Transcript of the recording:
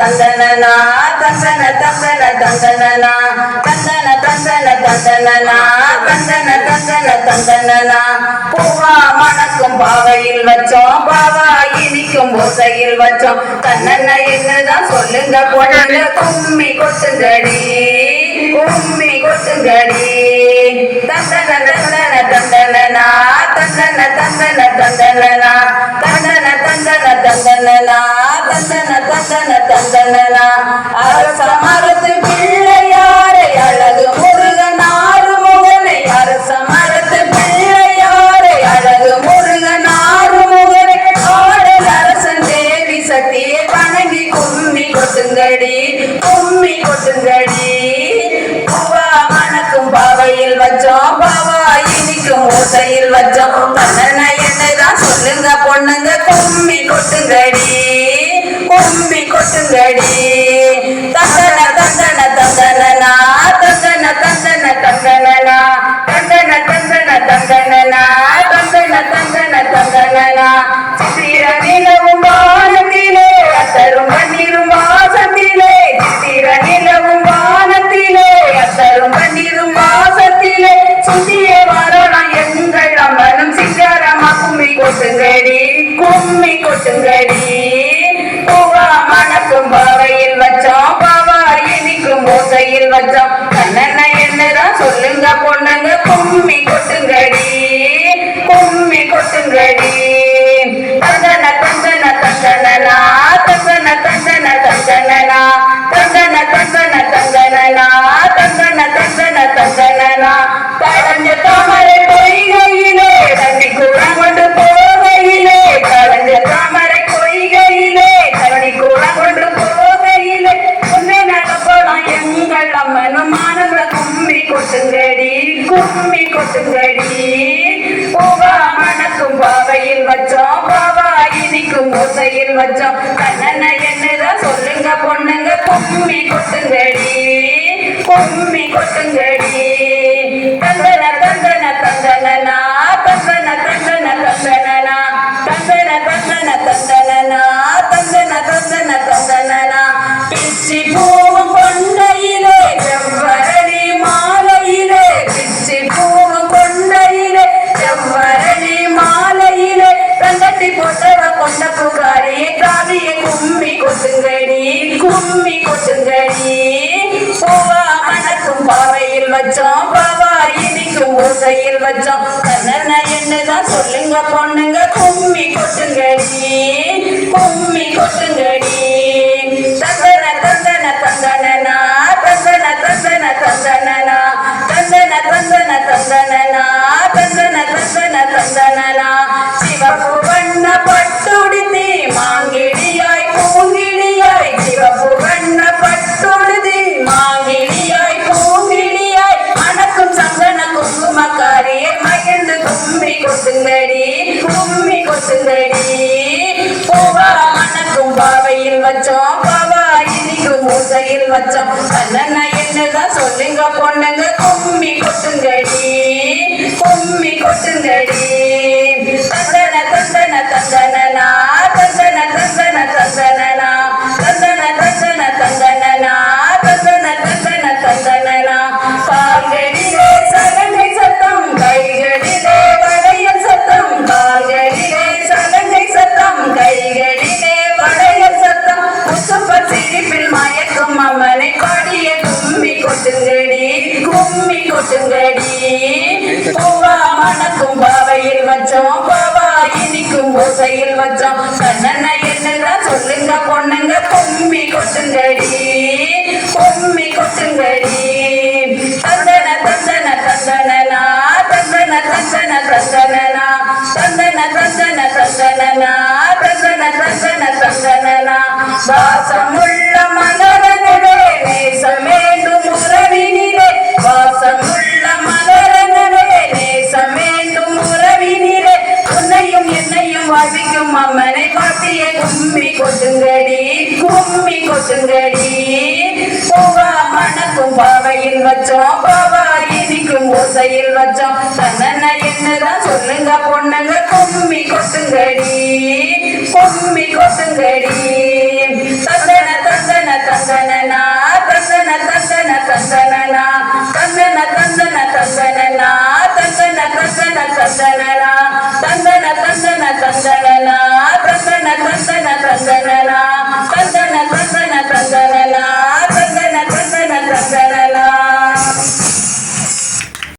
தந்தனனா தந்தன தந்தன தந்தனனா. தந்தன தந்தன தந்தனனா. தந்தன தந்தன தந்தனனா. பூவா மணக்கும் பாவையில் வச்சோம் பாவா இனிக்கும் ஓசையில் வச்சோம். கண்ணண்ண என்னதான் சொல்லுங்க பொண்ணுங்க கும்மி கொட்டுங்கடி கும்மி கொட்டுங்கடி. தந்தன தந்தன தந்தனனா. தந்தன தந்தன தந்தனனா. தந்தன தந்தன தந்தனனா. தந்தன அரச மரத்து பிள்ளையாரை அழகு முருகனாறு முகனை அரச மரத்து பிள்ளையாரை அழகு முருகனாறு முகனை ஆடல் அரசன் தேவி சக்தியை வணங்கி கும்மி கொட்டுங்கடி கும்மி கொட்டுங்கடி. பூவா மணக்கும் பாவையில் வச்சோம் பாவா இனிக்கும் ஓசையில் வச்சோம். கண்ணன என்னதான் சொல்லுங்க பொண்ணுங்க கும்மி கொட்டுங்கடி. கும்மி கொட்டுங்கடி தந்தன தந்தன தந்தனனா தந்தன தந்தன தந்தனனா தந்தன தந்தன தந்தனனா தந்தன தந்தன தந்தனனா சித்திர நிலவும் வானத்திலே அத்தரும் பன்னிரும் வாசத்திலே. சித்திர நிலவும் வானத்திலே அத்தரும் பன்னிரும் வாசத்திலே. சுத்திய வரலாம் எங்கள் அம்மனும் சிங்காரமா கும்மி கொட்டுங்கடி கும்மி கொட்டுங்கடி. வச்சோம் பாவா இனிக்கும் ஓசையில் வச்சோம் கண்ணன என்னதான் சொல்லுங்க பொண்ணுங்க? கும்மி கொட்டுங்கடி. கும்மி கொட்டுங்கடி. தந்தன தந்தன தந்தனா தந்தன தந்தன தந்தனா தந்தன தந்தன தந்தனா தந்தன தந்தன தந்தனா பிச்சி பூ ஓசையில் வச்சோம் கண்ணன என்னதான் சொல்லுங்க பொண்ணுங்க கும்மி கொட்டுங்கடி கும்மி கொட்டுங்கடி. தந்தன தந்தன தந்தனனா தந்தன தந்தன தந்தனனா. தந்தன தந்தன தந்தனனா தந்தன தந்தன தந்தனனா. சிவப்பு மூசையில் வச்சோம் ஓசையில் வச்சோம். கண்ணன என்னதான் சொல்லுங்க பொண்ணுங்க. தவிக்கும் அம்மனை பார்த்திய கும்மி கொட்டுங்கடி கும்மி கொட்டுங்கடி. பூவா மணக்கும் பாவையில் வச்சோம் பாவா இனிக்கும் ஓசையில் வச்சோம். தன்னன்ன என்னதான் சொல்லுங்க பொண்ணுங்க கும்மி கொட்டுங்கடி கும்மி கொட்டுங்கடி. தந்தன தந்தன தந்தனா தந்தன தந்தன தந்தனா தந்தன தந்தன தந்தனா தந்தனனா தந்தன தந்தன தந்தனனா தந்தன தந்தன தந்தனனா